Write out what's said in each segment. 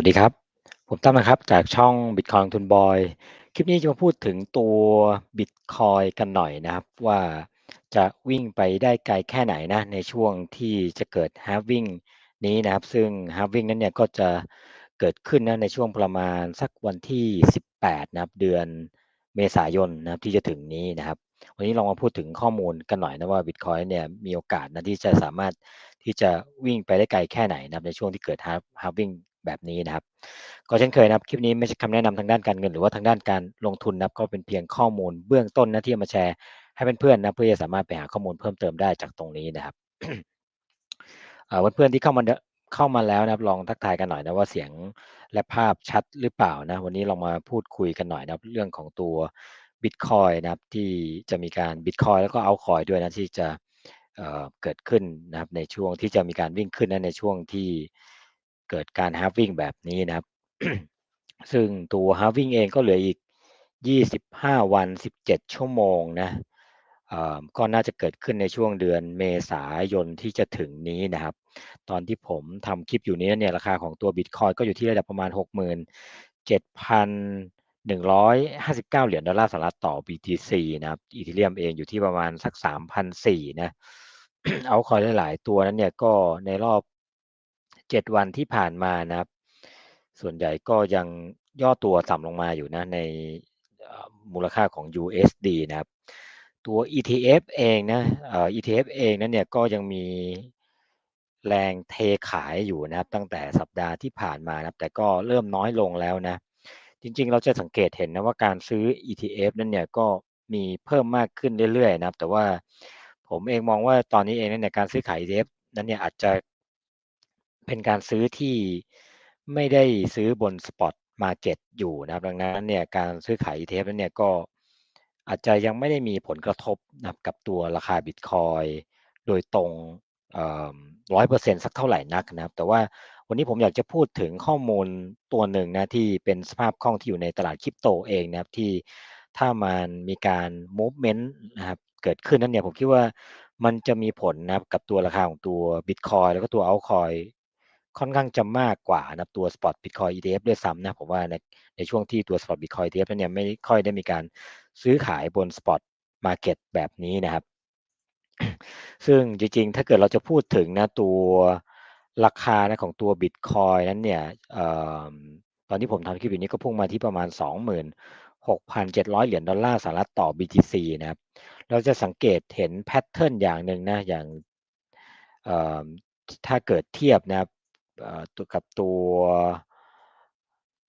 วัสดีครับ ผมตั้มนะครับ จากช่อง Bitcoin ทุนบอย คลิปนี้จะมาพูดถึงตัว Bitcoin กันหน่อยนะครับ ว่าจะวิ่งไปได้ไกลแค่ไหนนะในช่วงที่จะเกิด halving นี้นะครับ ซึ่ง halving นั้นเนี่ยก็จะเกิดขึ้นนะในช่วงประมาณสักวันที่ 18 นะครับ เดือนเมษายนนะครับที่จะถึงนี้นะครับ วันนี้ลองมาพูดถึงข้อมูลกันหน่อยนะว่า Bitcoin เนี่ยมีโอกาสนะที่จะสามารถที่จะวิ่งไปได้ไกลแค่ไหนนะครับในช่วงที่เกิด halving แบบนี้นะครับ ก็เช่นเคยนะครับ คลิปนี้ไม่ใช่คำแนะนำทางด้านการเงิน หรือว่าทางด้านการลงทุนนะครับ ก็เป็นเพียงข้อมูลเบื้องต้นนะที่มาแชร์ให้เพื่อนๆนะเพื่อจะสามารถไปหาข้อมูลเพิ่มเติมได้จากตรงนี้นะครับเพื่อนๆที่เข้ามาเข้ามาแล้วนะครับลองทักทายกันหน่อยนะว่าเสียงและภาพชัดหรือเปล่านะ วันนี้เรามาพูดคุยกันหน่อยนะครับ เรื่องของตัวบิตคอยนะครับที่จะมีการบิตคอยแล้วก็เอาคอยด้วยนะที่จะเเกิดขึ้นนะครับในช่วงที่จะมีการวิ่งขึ้นนะในช่วงที่ เกิดการฮาร์วิ่งแบบนี้นะครับ ซึ่งตัวฮาร์วิ่งเองก็เหลืออีก 25 วัน 17 ชั่วโมงนะก็น่าจะเกิดขึ้นในช่วงเดือนเมษายนที่จะถึงนี้นะครับ ตอนที่ผมทำคลิปอยู่นี้เนี่ยราคาของตัวบิตคอยก็อยู่ที่ระดับประมาณ 67,159 เหรียญดอลลาร์สหรัฐต่อ BTC นะครับอีทีเรียมเองอยู่ที่ประมาณสัก3,400นะเอาคอยหลาย ๆ ตัวนั้นเนี่ยก็ในรอบ 7วันที่ผ่านมานะครับ ส่วนใหญ่ก็ยังย่อตัวต่ำลงมาอยู่นะในมูลค่าของ USD นะครับ ตัว ETF เองนะ ETF เองนั้นเนี่ยก็ยังมีแรงเทขายอยู่นะครับ ตั้งแต่สัปดาห์ที่ผ่านมานะครับ แต่ก็เริ่มน้อยลงแล้วนะ จริงๆ เราจะสังเกตเห็นนะว่าการซื้อ ETF นั้นเนี่ยก็มีเพิ่มมากขึ้นเรื่อยๆนะครับ แต่ว่าผมเองมองว่าตอนนี้เองเนี่ยการซื้อขาย ETF นั้นเนี่ยอาจจะ เป็นการซื้อที่ไม่ได้ซื้อบนสปอตมาเก็ตอยู่นะครับ ดังนั้นเนี่ยการซื้อขาย ETF นั้นเนี่ยก็อาจจะยังไม่ได้มีผลกระทบนะกับตัวราคาบิตคอยโดยตรงร้อยเปอร์เซ็นต์สักเท่าไหร่นักนะครับ แต่ว่าวันนี้ผมอยากจะพูดถึงข้อมูลตัวหนึ่งนะที่เป็นสภาพคล่องที่อยู่ในตลาดคริปโตเองนะครับที่ถ้ามันมีการ movement นะครับเกิดขึ้นนั้นเนี่ยผมคิดว่ามันจะมีผลนะครับกับตัวราคาของตัว Bitcoin แล้วก็ตัว Altcoin ค่อ ค่อนข้างจะมากกว่านะตัว Spot Bitcoin ETF ด้วยซ้ำนะผมว่าในในช่วงที่ตัว Spot Bitcoin ETF เนี่ยไม่ค่อยได้มีการซื้อขายบน Spot Market แบบนี้นะครับ ซึ่งจริงๆ ถ้าเกิดเราจะพูดถึงนะตัวราคานะของตัว Bitcoin นั้นเนี่ยตอนที่ผมทำคลิปนี้ก็พุ่งมาที่ประมาณ 26,700 เหรียญดอลลาร์สหรัฐต่อ BTC นะครับ เราจะสังเกตเห็นแพทเทิร์นอย่างหนึ่งนะอย่างถ้าเกิดเทียบนะครับ ตัวกับตัว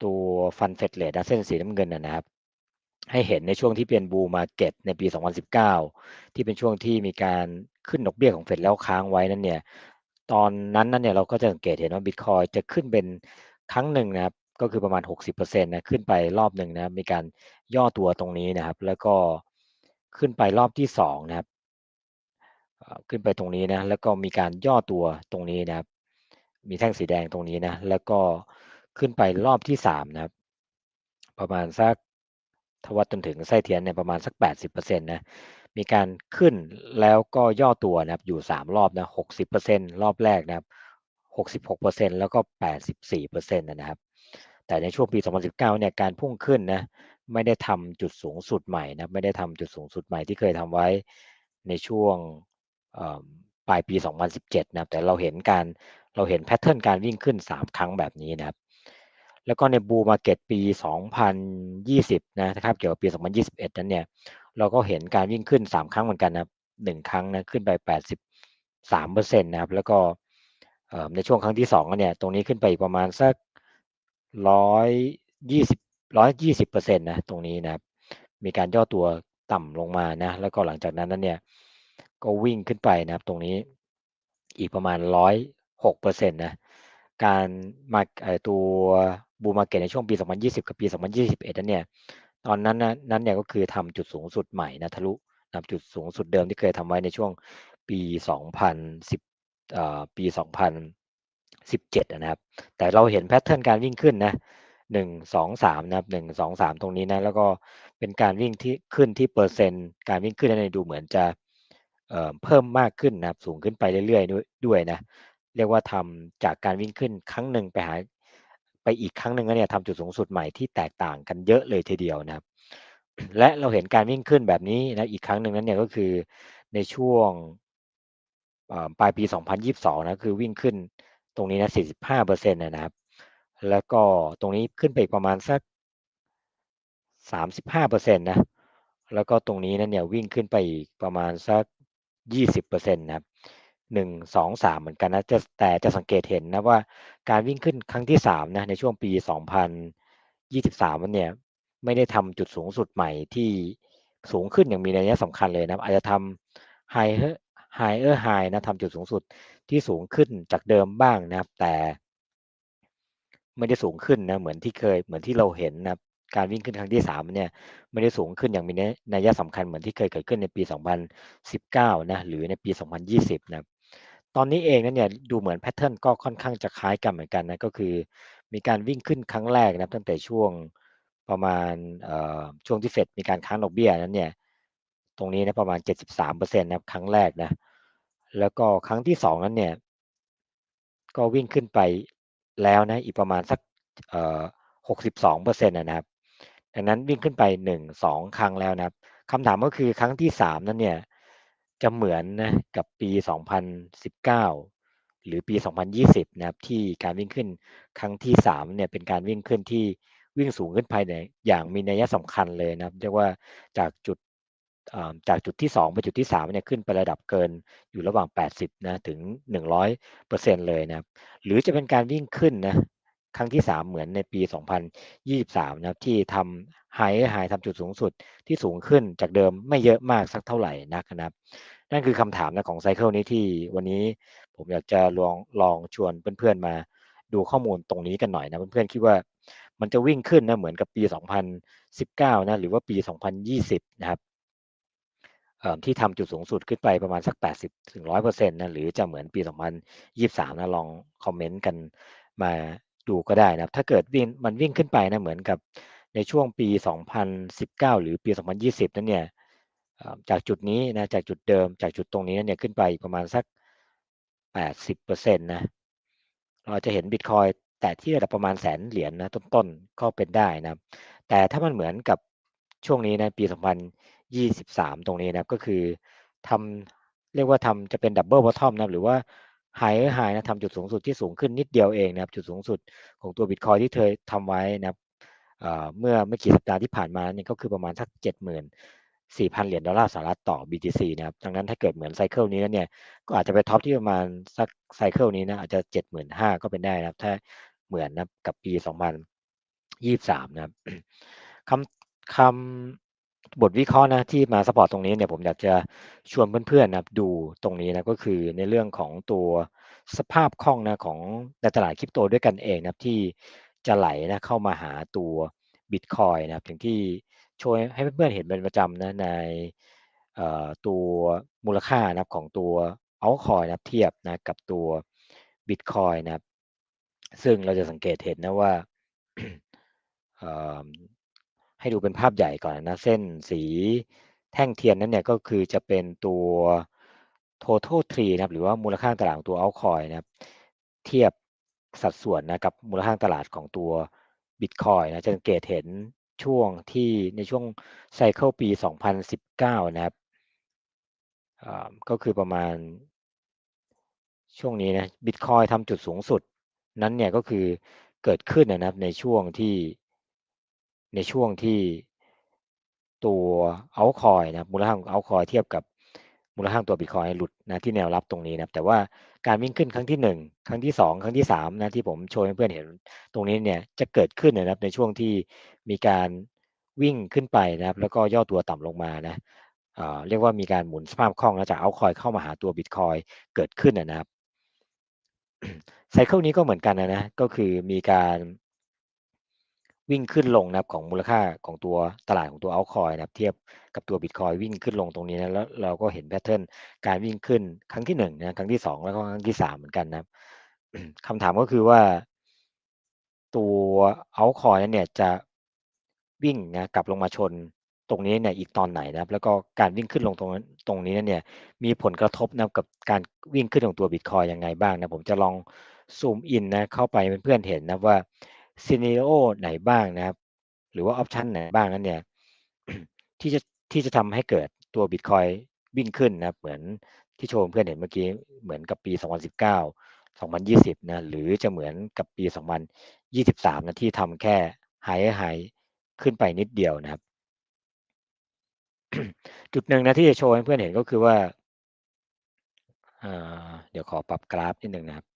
ตัวฟันเฟดเลดเส้นสีน้ำเงินนะครับ ให้เห็นในช่วงที่เป็นบูมาเก็ตในปี 2019 ที่เป็นช่วงที่มีการขึ้นดอกเบี้ยของเฟดแล้วค้างไว้นั่นเนี่ยตอนนั้นนั่นเนี่ยเราก็จะสังเกตเห็นว่าบิตคอยจะขึ้นเป็นครั้งหนึ่งนะครับก็คือประมาณ 60%นะขึ้นไปรอบหนึ่งนะมีการย่อตัวตรงนี้นะครับ แล้วก็ขึ้นไปรอบที่2นะครับขึ้นไปตรงนี้นะแล้วก็มีการย่อตัวตรงนี้นะครับ มีแท่งสีแดงตรงนี้นะ แล้วก็ขึ้นไปรอบที่สามนะครับ ประมาณสักทวัดจนถึงไส้เทียนเนี่ยประมาณสัก 80%นะ มีการขึ้นแล้วก็ย่อตัวนะครับ อยู่ 3 รอบนะ 60%รอบแรกนะครับ 66%แล้วก็ 84%นะครับ แต่ในช่วงปี 2019 เนี่ย การพุ่งขึ้นนะ ไม่ได้ทำจุดสูงสุดใหม่นะ ไม่ได้ทำจุดสูงสุดใหม่ที่เคยทำไว้ในช่วง ปลายปี 2017 นะครับ แต่เราเห็นการเราเห็นแพทเทิร์นการวิ่งขึ้น 3 ครั้งแบบนี้นะครับ แล้วก็ในบูมาเก็ตปี 2020 นะครับ เกี่ยวกับปี 2021 นั้นเนี่ย เราก็เห็นการวิ่งขึ้น 3 ครั้งเหมือนกันนะครับ1ครั้งนะขึ้นไป 83%นะครับ แล้วก็ในช่วงครั้งที่2เนี่ย ตรงนี้ขึ้นไปประมาณสัก 120 120%นะ ตรงนี้นะครับ มีการย่อตัวต่ำลงมานะ แล้วก็หลังจากนั้นนั้นเนี่ย ก็วิ่งขึ้นไปนะครับตรงนี้อีกประมาณ6%นะการมาตัวบูมมาเก็ตในช่วงปี 2020 กับปี 2021 นั้นเนี่ยตอนนั้นนั้นเนี่ยก็คือทำจุดสูงสุดใหม่นะทะลุนำจุดสูงสุดเดิมที่เคยทำไว้ในช่วงปี 2010ปี 2017 นะครับ แต่เราเห็นแพทเทิร์นการวิ่งขึ้นนะหนึ่งสองสามนะครับหนึ่งสองสามตรงนี้นะแล้วก็เป็นการวิ่งที่ขึ้นที่เปอร์เซ็นต์การวิ่งขึ้นนั้นดูเหมือนจะ เพิ่มมากขึ้นนะครับสูงขึ้นไปเรื่อยๆด้วยนะเรียกว่าทำจากการวิ่งขึ้นครั้งหนึ่งไปหาไปอีกครั้งหนึ่งแล้วเนี่ยทำจุดสูงสุดใหม่ที่แตกต่างกันเยอะเลยทีเดียวนะครับ และเราเห็นการวิ่งขึ้นแบบนี้นะอีกครั้งหนึ่งนั้นเนี่ยก็คือในช่วงปลายปี 2022 นะคือวิ่งขึ้นตรงนี้นะ45เปอร์เซ็นต์นะครับ แล้วก็ตรงนี้ขึ้นไปประมาณสัก 35เปอร์เซ็นต์นะแล้วก็ตรงนี้นั้นเนี่ยวิ่งขึ้นไปอีกประมาณสัก 20เปอร์เซ็นต์นะครับหนึ่งสองสามเหมือนกันนะจะแต่จะสังเกตเห็นนะว่าการวิ่งขึ้นครั้งที่สามนะในช่วงปี2023มันเนี่ยไม่ได้ทำจุดสูงสุดใหม่ที่สูงขึ้นอย่างมีนัยสำคัญเลยนะอาจจะทำ higher higher high นะทำจุดสูงสุดที่สูงขึ้นจากเดิมบ้างนะครับ แต่ ไม่ได้สูงขึ้นนะเหมือนที่เคยเหมือนที่เราเห็นนะ การวิ่งขึ้นครั้งที่สามเนี่ยไม่ได้สูงขึ้นอย่างมีนัยสำคัญเหมือนที่เคยเกิดขึ้นในปี 2019 นะหรือในปี 2020 นะตอนนี้เองนั้นเนี่ยดูเหมือนแพทเทิร์นก็ค่อนข้างจะคล้ายกันเหมือนกันนะก็คือ มีการวิ่งขึ้นครั้งแรกนะตั้งแต่ช่วงประมาณช่วงที่เฟดมีการค้างดอกเบี้ยนั้นเนี่ยตรงนี้นะประมาณ 73%นะครับครั้งแรกนะแล้วก็ครั้งที่สองนั้นเนี่ยก็วิ่งขึ้นไปแล้วนะอีกประมาณสักเอ่อ62เปอร์เซ็นต์นะครับ ดังนั้นวิ่งขึ้นไป1 2ครั้งแล้วนะครับคำถามก็คือครั้งที่3นั้นเนี่ยจะเหมือนนะกับปี2019หรือปี 2020 นะครับที่การวิ่งขึ้นครั้งที่3เนี่ยเป็นการวิ่งขึ้นที่วิ่งสูงขึ้นภายในอย่างมีนัยสำคัญเลยนะครับเรียกว่าจากจุดจากจุดที่ 2 ไปจุดที่3เนี่ยขึ้นไประดับเกินอยู่ระหว่าง 80นะถึง 100%เลยนะครับหรือจะเป็นการวิ่งขึ้นนะ ครั้งที่ 3 เหมือนในปี 2023 นะครับที่ทำไฮไฮทำจุดสูงสุดที่สูงขึ้นจากเดิมไม่เยอะมากสักเท่าไหร่นักนะครับ นั่นคือคำถามนะของไซเคิลนี้ที่วันนี้ผมอยากจะลองลองชวนเพื่อนๆมาดูข้อมูลตรงนี้กันหน่อยนะเพื่อนๆคิดว่ามันจะวิ่งขึ้นนะเหมือนกับปี 2019 นะหรือว่าปี 2020 นะครับที่ทำจุดสูงสุดขึ้นไปประมาณสัก 80ถึง100%นะหรือจะเหมือนปี 2023 นะลองคอมเมนต์กันมา ดูก็ได้นะครับ ถ้าเกิดวิ่งมันวิ่งขึ้นไปนะเหมือนกับในช่วงปี 2019 หรือปี 2020 นั้นเนี่ยจากจุดนี้นะจากจุดเดิมจากจุดตรงนี้เนี่ยขึ้นไปประมาณสัก 80%นะเราจะเห็นบิตคอยแต่ที่ระดับประมาณแสนเหรียญนนะต้นๆก็เป็นได้นะแต่ถ้ามันเหมือนกับช่วงนี้นะปี 2023 ตรงนี้นะก็คือทำเรียกว่าทำจะเป็นดับเบิลบอททอมนะหรือว่า ไฮเออร์ไฮนะทำจุดสูงสุดที่สูงขึ้นนิดเดียวเองนะครับจุดสูงสุดของตัวบิตคอยที่เธอทำไว้นะครับเมื่อไม่กี่สัปดาห์ที่ผ่านมานี่ก็คือประมาณสักเจ็ดหมื่นสี่พันเหรียญดอลลาร์สหรัฐต่อ BTC นะครับดังนั้นถ้าเกิดเหมือนไซเคิลนี้เนี่ย ก็อาจจะไปท็อปที่ประมาณสักไซเคิลนี้นะอาจจะเจ็ดหมื่นห้าก็เป็นได้นะครับ ถ้าเหมือนนะกับปีสองพันยี่สามนะครับคำคำ บทวิเคราะห์นะที่มาสปอร์ตตรงนี้เนี่ยผมอยากจะชวนเพื่อนๆนะดูตรงนี้นะก็คือในเรื่องของตัวสภาพคล่องนะของในตลาดคริปโตด้วยกันเองนะครับที่จะไหลนะเข้ามาหาตัวบิตคอยนะครับอย่างที่โชว์ให้เพื่อนๆเห็นเป็นประจำนะในตัวมูลค่านะครับของตัวเอาคอยนะเทียบนะกับตัวบิตคอยนะครับซึ่งเราจะสังเกตเห็นนะว่า ให้ดูเป็นภาพใหญ่ก่อนนะ เส้นสีแท่งเทียนนั้นเนี่ยก็คือจะเป็นตัว total tree นะครับหรือว่ามูลค่าตลาดของตัว altcoin นะครับเทียบสัดส่วนนะกับมูลค่าตลาดของตัว Bitcoin นะจะสังเกตเห็นช่วงที่ในช่วงไซเคิลปี 2019 นะครับก็คือประมาณช่วงนี้นะบิตคอยทำจุดสูงสุดนั้นเนี่ยก็คือเกิดขึ้นนะครับในช่วงที่ ในช่วงที่ตัวเอาคอยนะมูลค่าของเอาคอยเทียบกับมูลค่าตัวบิตคอยหลุดนะที่แนวรับตรงนี้นะแต่ว่าการวิ่งขึ้นครั้งที่ 1 ครั้งที่ 2 ครั้งที่3นะที่ผมโชว์ให้เพื่อนเห็นตรงนี้เนี่ยจะเกิดขึ้นนะครับในช่วงที่มีการวิ่งขึ้นไปนะครับ แล้วก็ย่อตัวต่ำลงมานะเรียกว่ามีการหมุนสภาพคล่องแล้วจากเอาคอยเข้ามาหาตัวบิตคอยเกิดขึ้นนะครับไซเคิลนี้ก็เหมือนกันนะนะก็คือมีการ วิ่งขึ้นลงนะครับของมูลค่าของตัวตลาดของตัวเอาคอยนะครับเทียบกับตัวบิตคอยวิ่งขึ้นลงตรงนี้นะแล้วเราก็เห็นแพทเทิร์นการวิ่งขึ้นครั้งที่1นะครั้งที่2แล้วก็ครั้งที่3เหมือนกันนะครับคำถามก็คือว่า ตัวเอาคอยนั้นเนี่ยจะวิ่งนะกลับลงมาชนตรงนี้เนี่ยอีกตอนไหนนะครับ แล้วก็การวิ่งขึ้นลงตรงตรงนี้เนี่ยมีผลกระทบนะกับการวิ่งขึ้นของตัวบิตคอยยังไงบ้างนะผมจะลองซูมอินนะเข้าไปเพื่อนๆเห็นนะว่า ซีเนโอไหนบ้างนะครับ หรือว่าออปชันไหนบ้างนั้นเนี่ยที่จะที่จะทำให้เกิดตัวบิตคอยวิ่งขึ้นนะครับ เหมือนที่โชว์เพื่อนเห็นเมื่อกี้เหมือนกับปี 2019 2020 นะ หรือจะเหมือนกับปี 2023 นะที่ทำแค่ไฮไฮขึ้นไปนิดเดียวนะครับ จุดหนึ่งนะที่จะโชว์ให้เพื่อนเห็นก็คือว่า เดี๋ยวขอปรับกราฟนิดหนึ่งนะครับ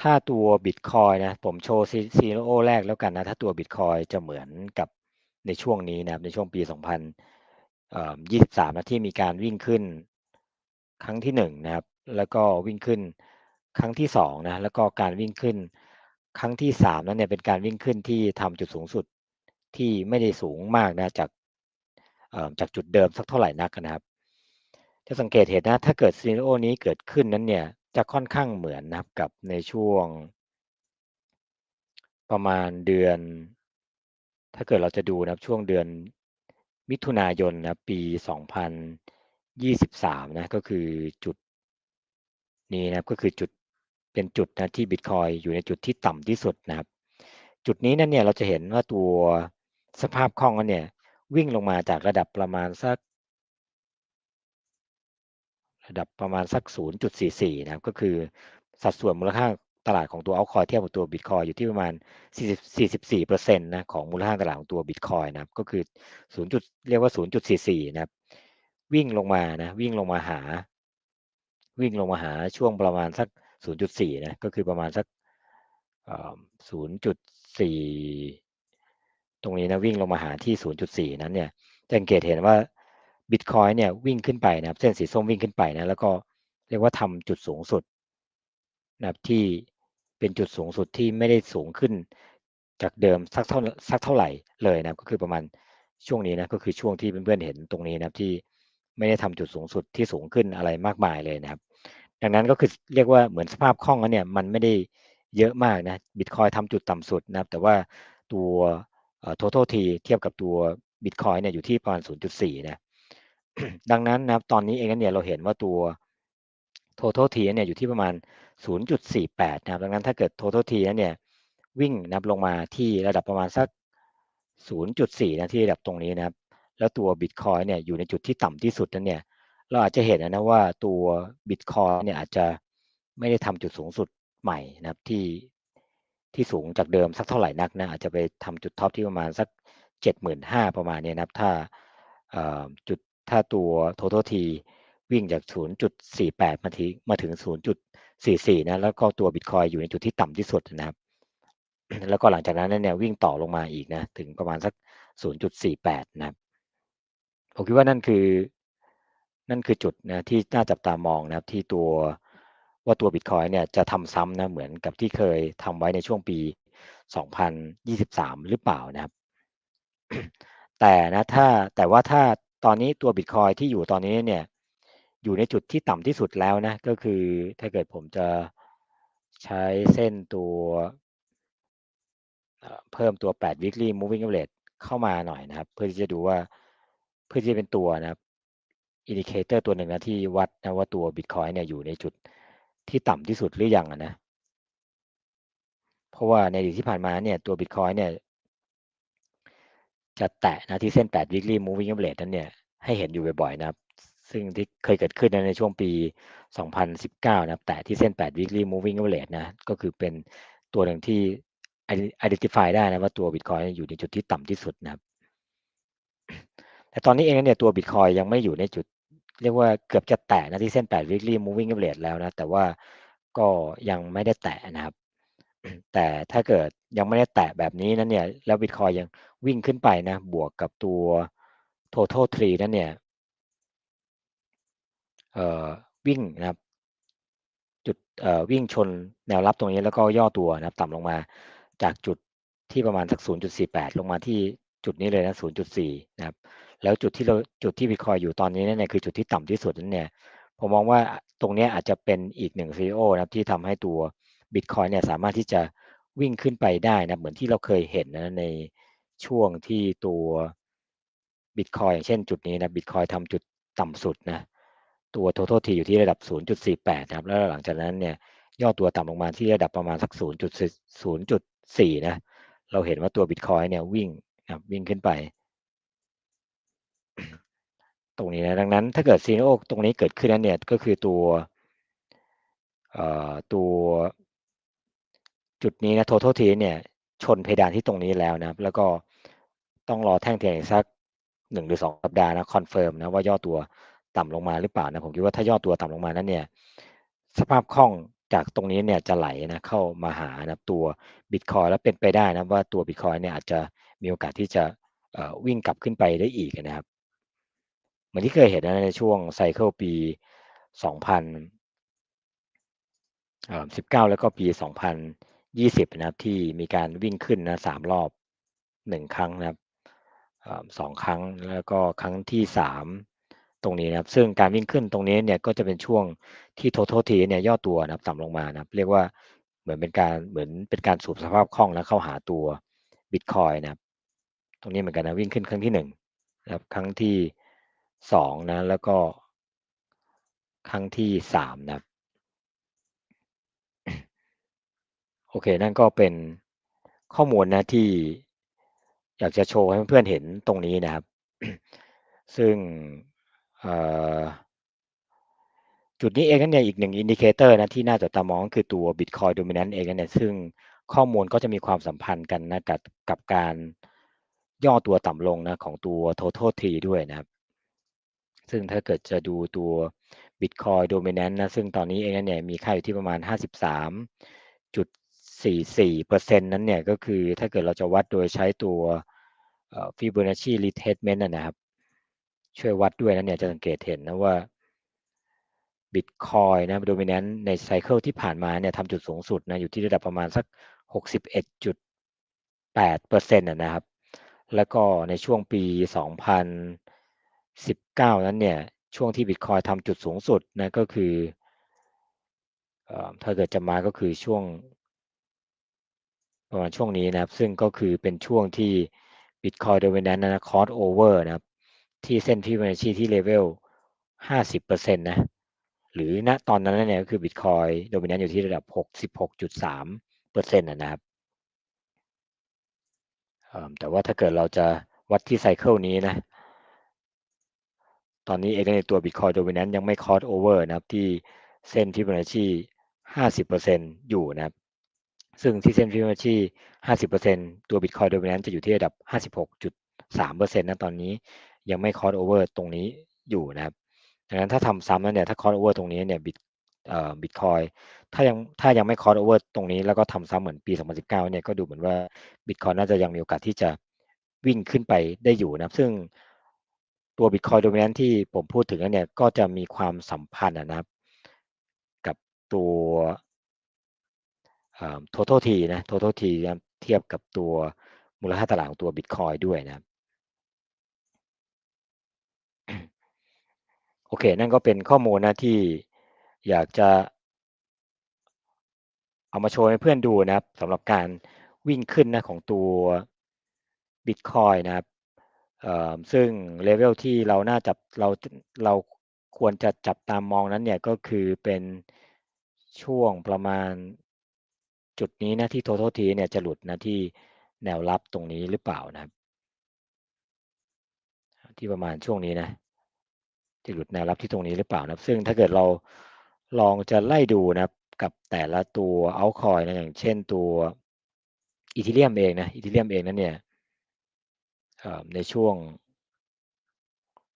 ถ้าตัวบิตคอยนะ ผมโชว์ซีโร่แรกแล้วกันนะ ถ้าตัวบิตคอยจะเหมือนกับในช่วงนี้นะครับ ในช่วงปี 2023นะที่มีการวิ่งขึ้นครั้งที่หนึ่งนะครับ แล้วก็วิ่งขึ้นครั้งที่สองนะ แล้วก็การวิ่งขึ้นครั้งที่สามนั้นเนี่ยเป็นการวิ่งขึ้นที่ทำจุดสูงสุดที่ไม่ได้สูงมากนะจากจากจุดเดิมสักเท่าไหร่นักนะครับ จะสังเกตเห็นนะถ้าเกิดซีโร่นี้เกิดขึ้นนั้นเนี่ย จะค่อนข้างเหมือนนะครับกับในช่วง ประมาณเดือน ถ้าเกิดเราจะดูนะครับช่วงเดือนมิถุนายนนะปี 2023 นะก็คือจุดนี้นะครับก็คือจุดเป็นจุดนะที่บิตคอยอยู่ในจุดที่ต่ำที่สุดนะครับ จุดนี้นั่นเนี่ยเราจะเห็นว่าตัวสภาพคล่องนั้นเนี่ยวิ่งลงมาจากระดับประมาณสัก ระดับประมาณสัก 0.44 นะครับ ก็คือสัดส่วนมูลค่าตลาดของตัวเอาคอยเทียบกับตัวบิตคอยอยู่ที่ประมาณ 44%นะของมูลค่าตลาดของตัวบิตคอยนะครับ ก็คือ 0. เรียกว่า 0.44 นะครับ วิ่งลงมานะวิ่งลงมาหา วิ่งลงมาหาช่วงประมาณสัก 0.4 นะก็คือประมาณสัก 0.4 ตรงนี้นะวิ่งลงมาหาที่ 0.4 นั้นเนี่ยจะสังเกตเห็นว่า บิตคอยเนี่ยวิ่งขึ้นไปนะครับ เส้นสีส้มวิ่งขึ้นไปนะแล้วก็เรียกว่าทำจุดสูงสุดนะครับที่เป็นจุดสูงสุดที่ไม่ได้สูงขึ้นจากเดิมสักเท่าสักเท่าไหร่เลยนะก็คือประมาณช่วงนี้นะก็คือช่วงที่เพื่อนๆเห็นตรงนี้นะครับที่ไม่ได้ทำจุดสูงสุดที่สูงขึ้นอะไรมากมายเลยนะครับ ดังนั้นก็คือเรียกว่าเหมือนสภาพคล่องแล้วเนี่ยมันไม่ได้เยอะมากนะบิตคอยทำจุดต่ำสุดนะครับ แต่ว่าตัว total T เทียบกับตัวบิตคอยเนี่ยอยู่ที่ประมาณ 0.4 นะ ดังนั้นนะครับตอนนี้เองเนี่ยเราเห็นว่าตัว total T เนี่ยอยู่ที่ประมาณ 0.48 นะครับ ดังนั้นถ้าเกิด total T เนี่ยวิ่งนับลงมาที่ระดับประมาณสัก 0.4 นะที่ระดับตรงนี้นะครับ แล้วตัว Bitcoin เนี่ยอยู่ในจุดที่ต่ำที่สุดนั้นเนี่ยเราอาจจะเห็นนะว่าตัว Bitcoin เนี่ยอาจจะไม่ได้ทำจุดสูงสุดใหม่นะครับที่ที่สูงจากเดิมสักเท่าไหร่นักนะอาจจะไปทำจุดท็อปที่ประมาณสัก 75,000 ประมาณนี้นะครับ ถ้าจุด ถ้าตัว total T วิ่งจาก 0.48 มาถึงมาถึง 0.44 นะ แล้วก็ตัว Bitcoin อยู่ในจุดที่ต่ำที่สุดนะครับ แล้วก็หลังจากนั้นเนี่ยวิ่งต่อลงมาอีกนะ ถึงประมาณสัก 0.48 นะครับ ผมคิดว่านั่นคือ นั่นคือจุดนะที่น่าจับตามองนะครับที่ตัวว่าตัว Bitcoin เนี่ยจะทำซ้ำนะเหมือนกับที่เคยทำไว้ในช่วงปี 2023 หรือเปล่านะครับ แต่นะถ้าแต่ว่าถ้า ตอนนี้ตัว Bitcoin ที่อยู่ตอนนี้เนี่ยอยู่ในจุดที่ต่ำที่สุดแล้วนะ ก็คือถ้าเกิดผมจะใช้เส้นตัวเพิ่มตัว 8 weekly moving average เข้ามาหน่อยนะครับ เพื่อที่จะดูว่าเพื่อที่จะเป็นตัวนะครับอินดิเคเตอร์ตัวหนึ่งนะที่วัดนะว่าตัว Bitcoin เนี่ยอยู่ในจุดที่ต่ำที่สุดหรือยังนะ เพราะว่าในอดีตที่ผ่านมาเนี่ยตัว Bitcoin เนี่ย จะแตะนะที่เส้น 8 weekly moving average นั้นเนี่ยให้เห็นอยู่บ่อยๆนะครับ ซึ่งที่เคยเกิดขึ้นในช่วงปี 2019 นะครับ แต่ที่เส้น 8 weekly moving average นะ ก็คือเป็นตัวหนึ่งที่ identify ได้นะว่าตัว Bitcoin อยู่ในจุดที่ต่ำที่สุดนะครับ แต่ตอนนี้เองเนี่ยตัว Bitcoin ยังไม่อยู่ในจุด เรียกว่าเกือบจะแตะนะที่เส้น 8 weekly moving average แล้วนะ แต่ว่าก็ยังไม่ได้แตะนะครับ แต่ถ้าเกิดยังไม่ได้แตะแบบนี้นั้นเนี่ย แล้ว Bitcoin ยังวิ่งขึ้นไปนะ บวกกับตัว total tree นั้นเนี่ยเอ่อวิ่งนะครับจุดเอ่อวิ่งชนแนวรับตรงนี้แล้วก็ย่อตัวนะครับ ต่ำลงมาจากจุดที่ประมาณสัก 0.48 ลงมาที่จุดนี้เลยนะ 0.4 นะครับ แล้วจุดที่เราจุดที่บิตคอยอยู่ตอนนี้เนี่ยคือจุดที่ต่ำที่สุดนั่นเนี่ย ผมมองว่าตรงนี้อาจจะเป็นอีกหนึ่งซีโอนะครับที่ทำให้ตัว บิตคอยเนี่ยสามารถที่จะวิ่งขึ้นไปได้นะเหมือนที่เราเคยเห็นนะในช่วงที่ตัวบิตคอยอย่างเช่นจุดนี้นะบิตคอยทำจุดต่ำสุดนะตัว total T อยู่ที่ระดับ 0.48 นะครับ แล้วหลังจากนั้นเนี่ยย่อตัวต่ำลงมาที่ระดับประมาณสัก 0.0.4 นะ เราเห็นว่าตัว Bitcoin เนี่ยวิ่งนะวิ่งขึ้นไป ตรงนี้นะ ดังนั้นถ้าเกิดซีโนตรงนี้เกิดขึ้นนั้นเนี่ยก็คือตัวตัว จุดนี้นะ total t เนี่ยชนเพดานที่ตรงนี้แล้วนะแล้วก็ต้องรอแท่งเทียนอีกสักหนึ่งหรือสองสัปดาห์นะคอนเฟิร์มนะว่าย่อตัวต่ำลงมาหรือเปล่านะผมคิดว่าถ้าย่อตัวต่ำลงมานั้นเนี่ยสภาพคล่องจากตรงนี้เนี่ยจะไหลนะเข้ามาหานะตัวบิตคอยแล้วเป็นไปได้นะว่าตัวบิตคอยเนี่ยอาจจะมีโอกาสที่จะวิ่งกลับขึ้นไปได้อีกนะครับ เหมือนที่เคยเห็นนะในช่วงไซเคิลปี 2019 แล้วก็ปี 2020นะครับที่มีการวิ่งขึ้นนะสามรอบหนึ่งครั้งนะครับสองครั้งแล้วก็ครั้งที่สามตรงนี้นะครับซึ่งการวิ่งขึ้นตรงนี้เนี่ยก็จะเป็นช่วงที่โทโททีเนี่ยย่อตัวนะครับต่ำลงมานะครับเรียกว่าเหมือนเป็นการเหมือนเป็นการสูบสภาพคล่องแล้วเข้าหาตัวบิตคอยนะครับตรงนี้เหมือนกันนะวิ่งขึ้นครั้งที่หนึ่งนะครับครั้งที่สองนะแล้วก็ครั้งที่สามนะครับ โอเค นั่นก็เป็นข้อมูลนะที่อยากจะโชว์ให้เพื่อนๆเห็นตรงนี้นะครับ ซึ่งจุดนี้เองนั่นเนี่ยอีกหนึ่งอินดิเคเตอร์นะที่น่าจะตามองคือตัว Bitcoin Dominant เองนั่นี่ยซึ่งข้อมูลก็จะมีความสัมพันธ์กันนะกับกับการย่อตัวต่ำลงนะของตัว Total T ด้วยนะครับ ซึ่งถ้าเกิดจะดูตัว Bitcoin Dominant นะซึ่งตอนนี้เองนั่นี่ยมีค่าอยู่ที่ประมาณ 53.44%นั้นเนี่ยก็คือถ้าเกิดเราจะวัดโดยใช้ตัว Fibonacci Retracement นะครับ ช่วยวัดด้วยนะเนี่ยจะสังเกตเห็นนะว่า Bitcoin นะโดมิเนนต์ในไซเคิลที่ผ่านมาเนี่ยทำจุดสูงสุดนะอยู่ที่ระดับประมาณสัก 61.8%นะครับ แล้วก็ในช่วงปี 2019 นั้นเนี่ยช่วงที่ Bitcoin ทำจุดสูงสุดนะก็คือถ้าเกิดจะมาก็คือช่วง ประมาณช่วงนี้นะครับ ซึ่งก็คือเป็นช่วงที่ Bitcoin Dominant นะ Cross Over นะครับ ที่เส้น Fibonacci ที่เลเวล 50%นะ หรือณตอนนั้นเนี่ยก็คือ Bitcoin โดมิเนนต์อยู่ที่ระดับ 66.3เปอร์เซ็นต์นะครับแต่ว่าถ้าเกิดเราจะวัดที่ไซเคิลนี้นะ ตอนนี้เองในตัว Bitcoin Dominant ยังไม่ cross over นะครับที่เส้น Fibonacci 50%อยู่นะครับ ซึ่งที่เส้น Fibonacci 50%ตัว Bitcoin Dominant จะอยู่ที่ระดับ 56.3%นะตอนนี้ยังไม่ cross over ตรงนี้อยู่นะครับดังนั้นถ้าทำซ้ำแล้วเนี่ยถ้าคอร์โอเวอร์ตรงนี้เนี่ยบิตเอ่อบิตคอยถ้ายังถ้ายังไม่คอร์โอเวอร์ตรงนี้แล้วก็ทำซ้ำเหมือนปี 2019เนี่ยก็ดูเหมือนว่าบิตคอยน่าจะยังมีโอกาสที่จะวิ่งขึ้นไปได้อยู่นะซึ่งตัวบิตคอยโดมิเนนที่ผมพูดถึงเนี่ยก็จะมีความสัมพันธ์นะครับ กับตัว total t นะ total t เทียบกับตัวมูลค่าตลาดของตัวบิตคอยด้วยนะโอเค นั่นก็เป็นข้อมูลนะที่อยากจะ เอามาโชว์ให้เพื่อนดูนะครับสำหรับการวิ่งขึ้นนะของตัว Bitcoin นะครับซึ่งเลเวลที่เราน่าจับเราเราควรจะจับตามมองนั้นเนี่ยก็คือเป็นช่วงประมาณ จุดนี้นะที่ total t เนี่ยจะหลุดนะที่แนวรับตรงนี้หรือเปล่านะครับ ที่ประมาณช่วงนี้นะจะหลุดแนวรับที่ตรงนี้หรือเปล่านะซึ่งถ้าเกิดเราลองจะไล่ดูนะครับกับแต่ละตัวเอาคอยนะอย่างเช่นตัวอีทิเลียมเองนะอีทิเลียมเองนั้นเนี่ยในช่วง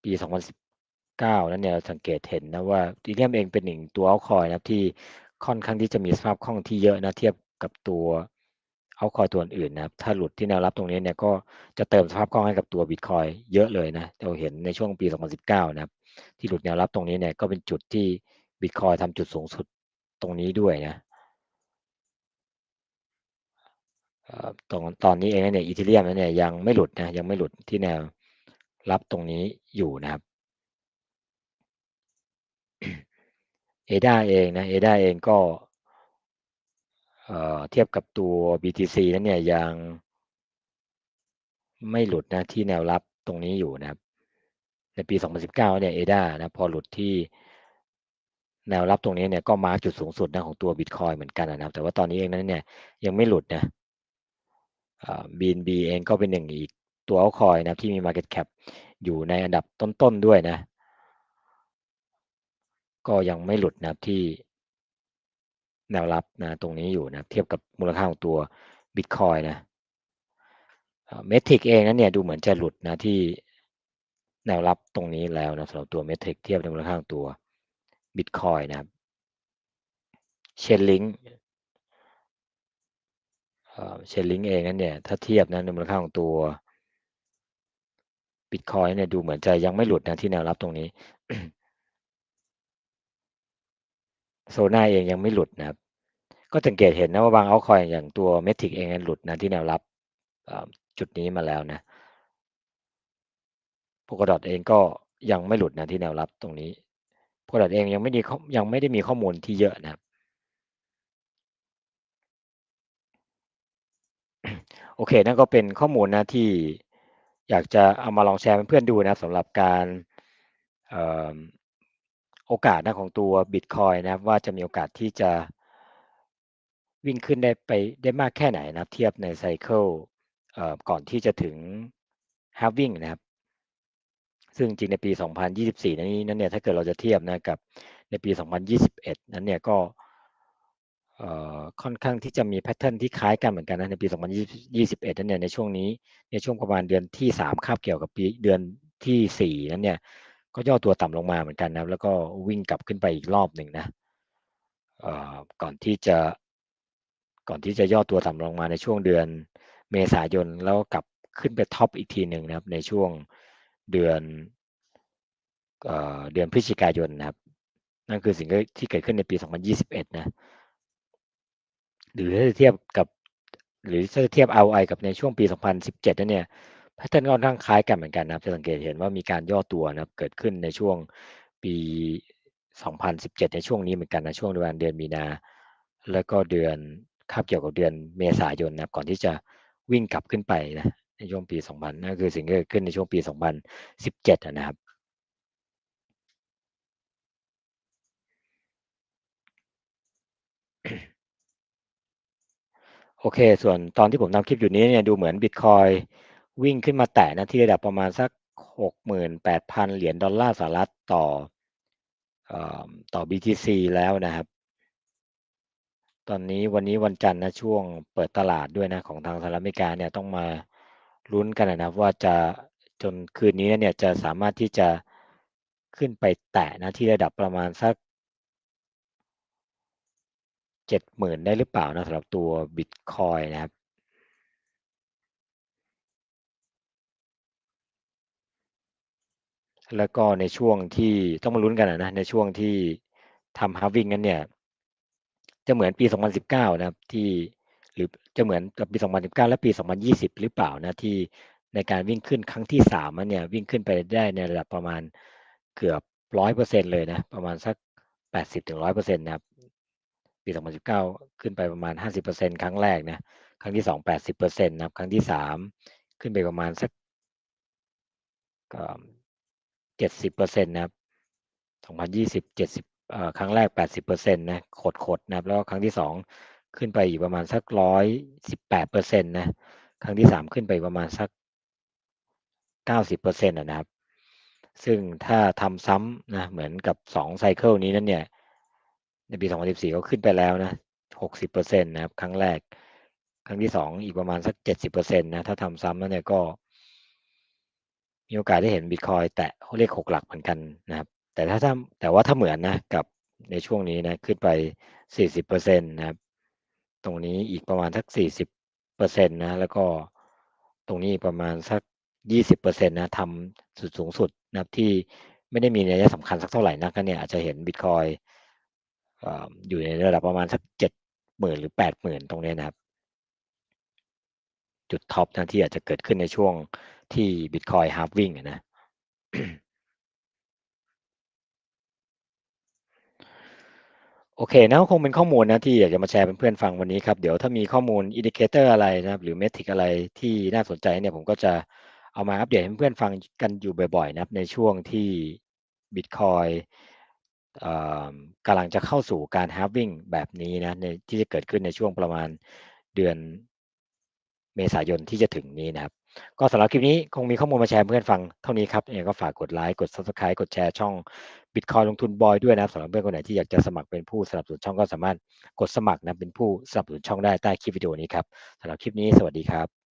ปี 2019 นั้นเนี่ยสังเกตเห็นนะว่าอีทิเลียมเองเป็นหนึ่งตัวเอาคอยนะที่ค่อนข้างที่จะมีสภาพคล่องที่เยอะนะเทียบ กับตัวเอาคอยตัวอื่นนะครับ ถ้าหลุดที่แนวรับตรงนี้เนี่ยก็จะเติมสภาพคล่องให้กับตัวบิตคอยเยอะเลยนะเราเห็นในช่วงปี 2019 นะครับ ที่หลุดแนวรับตรงนี้เนี่ยก็เป็นจุดที่บิตคอยทำจุดสูงสุดตรงนี้ด้วยนะตรงตอนนี้เองเนี่ยอีเทเรียมเนี่ยยังไม่หลุดนะยังไม่หลุดที่แนวรับตรงนี้อยู่นะครับเอดาเองนะเอดาเองก็ เทียบกับตัว BTC นั้นเนี่ยยังไม่หลุดนะที่แนวรับตรงนี้อยู่นะครับ ในปี 2019 เนี่ยเอดานะพอหลุดที่แนวรับตรงนี้เนี่ยก็มาร์กจุดสูงสุดนะของตัวบิตคอยเหมือนกันนะครับ แต่ว่าตอนนี้เองนั้นเนี่ยยังไม่หลุดนะบีนบีเองก็เป็นหนึ่งอีกตัวเอาคอยนะที่มี Market Cap อยู่ในอันดับต้นๆด้วยนะ ก็ยังไม่หลุดนะที่ แนวรับนะตรงนี้อยู่นะเทียบกับมูลค่าของตัวบิตคอยนะเมทริกเองนั้นเนี่ยดูเหมือนจะหลุดนะที่แนวรับตรงนี้แล้วนะสำหรับตัวเมทริกเทียบในมูลค่าของตัวบิตคอยนะครับเชนลิงเชนลิงเองนั้นเนี่ยถ้าเทียบนะในมูลค่าของตัวบิตคอยเนี่ยดูเหมือนจะยังไม่หลุดนะที่แนวรับตรงนี้โซน่าเองยังไม่หลุดนะครับ ก็สังเกตเห็นนะว่าบางเอาคอยอย่างตัวเมทิกเองหลุดนะที่แนวรับจุดนี้มาแล้วนะโพกดอทเองก็ยังไม่หลุดนะที่แนวรับตรงนี้โพกดอทเองยังไม่ดียังไม่ได้มีข้อมูลที่เยอะนะครับโอเค นั่นก็เป็นข้อมูลนะที่อยากจะเอามาลองแชร์เพื่อนๆดูนะสำหรับการโอกาสนะของตัว Bitcoin นะว่าจะมีโอกาสที่จะ วิ่งขึ้นได้ไปได้มากแค่ไหนนะเทียบในไซเคิลก่อนที่จะถึง halving นะครับ ซึ่งจริงในปี 2024 นี้นั้นเนี่ยถ้าเกิดเราจะเทียบนะกับในปี 2021 นั้นเนี่ยก็ค่อนข้างที่จะมีแพทเทิร์นที่คล้ายกันเหมือนกันนะในปี 2021 นั้นเนี่ยในช่วงนี้ในช่วงประมาณเดือนที่ 3คาบเกี่ยวกับปีเดือนที่ 4 นั้นเนี่ยก็ย่อตัวต่ำลงมาเหมือนกันนะแล้วก็วิ่งกลับขึ้นไปอีกรอบหนึ่งนะก่อนที่จะ ก่อนที่จะย่อตัวต่ำลงมาในช่วงเดือนเมษายนแล้วกลับขึ้นไปท็อปอีกทีหนึ่งนะครับ ในช่วงเดือนเดือนพฤศจิกายนนะครับ นั่นคือสิ่งที่เกิดขึ้นในปี 2021 นะหรือถ้าเทียบกับหรือถ้าเทียบ ROI กับในช่วงปี 2017นั่นเนี่ยแพทเทิร์นค่อนข้างคล้ายกันเหมือนกันนะครับจะสังเกตเห็นว่ามีการย่อตัวนะครับเกิดขึ้นในช่วงปี 2017 ในช่วงนี้เหมือนกันนะช่วงเดือนเดือนมีนา แล้วก็เดือน คาบเกี่ยวกับเดือนเมษายนนะครับก่อนที่จะวิ่งกลับขึ้นไปนะในช่วงปี 2000นั่นคือสิ่งที่เกิดขึ้นในช่วงปี 2017 นะครับโอเค ส่วนตอนที่ผมทำคลิปอยู่นี้เนี่ยดูเหมือนบิตคอยวิ่งขึ้นมาแตะนะที่ระดับประมาณสักหกหมื่นแปดพันเหรียญดอลลาร์สหรัฐต่อต่อ BTC แล้วนะครับ ตอนนี้วันนี้วันจันทร์นะช่วงเปิดตลาดด้วยนะของทางสหรัฐอเมริกาเนี่ยต้องมาลุ้นกันนะว่าจะจนคืนนี้เนี่ยจะสามารถที่จะขึ้นไปแตะนะที่ระดับประมาณสักเจ็ดหมื่นได้หรือเปล่านะสำหรับตัวบิตคอยนะครับแล้วก็ในช่วงที่ต้องมาลุ้นกันนะในช่วงที่ทำฮาวิ่งนั้นเนี่ย จะเหมือนปี 2019 นะครับที่หรือจะเหมือนกับปี 2019 และปี 2020 หรือเปล่านะที่ในการวิ่งขึ้นครั้งที่สามเนี่ยวิ่งขึ้นไปได้ในระดับประมาณเกือบร้อยเปอร์เซ็นเลยนะประมาณสักแปดสิบถึงร้อยเปอร์เซ็นต์นะครับปี 2019 ขึ้นไปประมาณ 50%ครั้งแรกนะครั้งที่ 2 80%นะครับครั้งที่ 3 ขึ้นไปประมาณสักก็70%นะครับ2020 70เอ่อ ครั้งแรก 80%นะขดขดนะครับแล้วก็ครั้งที่ 2 ขึ้นไปอีกประมาณสัก118%นะครั้งที่ 3 ขึ้นไปประมาณสัก 90%นะครับ ซึ่งถ้าทำซ้ำนะเหมือนกับ2ไซเคิลนี้นั่นเนี่ยในปี 2014 ก็ขึ้นไปแล้วนะ 60%นะครับ ครั้งแรก ครั้งที่ 2 อีกประมาณสัก 70%นะ ถ้าทำซ้ำแล้วเนี่ยก็ มีโอกาสได้เห็นบิตคอยแตะเลขหกหลักเหมือนกันนะครับ แต่ถ้าถ้าแต่ว่าถ้าเหมือนนะกับในช่วงนี้นะขึ้นไป 40%นะครับ ตรงนี้อีกประมาณสัก 40%นะแล้วก็ตรงนี้ประมาณสัก 20%นะทำสุดสูงสุดนะครับที่ไม่ได้มีนัยสำคัญสักเท่าไหร่นักเนี่ยอาจจะเห็นบิตคอยอยู่ในระดับประมาณสักเจ็ดหมื่นหรือแปดหมื่นตรงนี้นะครับ จุดท็อปนะที่อาจจะเกิดขึ้นในช่วงที่บิตคอยฮาร์ฟวิ่งนะ โอเคนะคงเป็นข้อมูลนะที่อยากจะมาแชร์เเพื่อนๆฟังวันนี้ครับ เดี๋ยวถ้ามีข้อมูลอินดิเคเตอร์อะไรนะครับ หรือเมทริกอะไรที่น่าสนใจเนี่ยผมก็จะเอามาอัปเดตให้เพื่อนฟังกันอยู่บ่อยๆนะครับในช่วงที่บิตคอยเอ่อกำลังจะเข้าสู่การ halving แบบนี้นะในที่จะเกิดขึ้นในช่วงประมาณเดือนเมษายนที่จะถึงนี้นะครับ ก็สำหรับคลิปนี้คงมีข้อมูลมาแชร์เพื่อนฟังเท่านี้ครับยังไงก็ฝากกดไลค์กด subscribe กดแชร์ช่อง Bitcoin ลงทุนบอยด้วยนะสำหรับเพื่อนคนไหนที่อยากจะสมัครเป็นผู้สนับสนุนช่องก็สามารถกดสมัครนะเป็นผู้สนับสนุนช่องได้ใต้คลิปวิดีโอนี้ครับสำหรับคลิปนี้สวัสดีครับ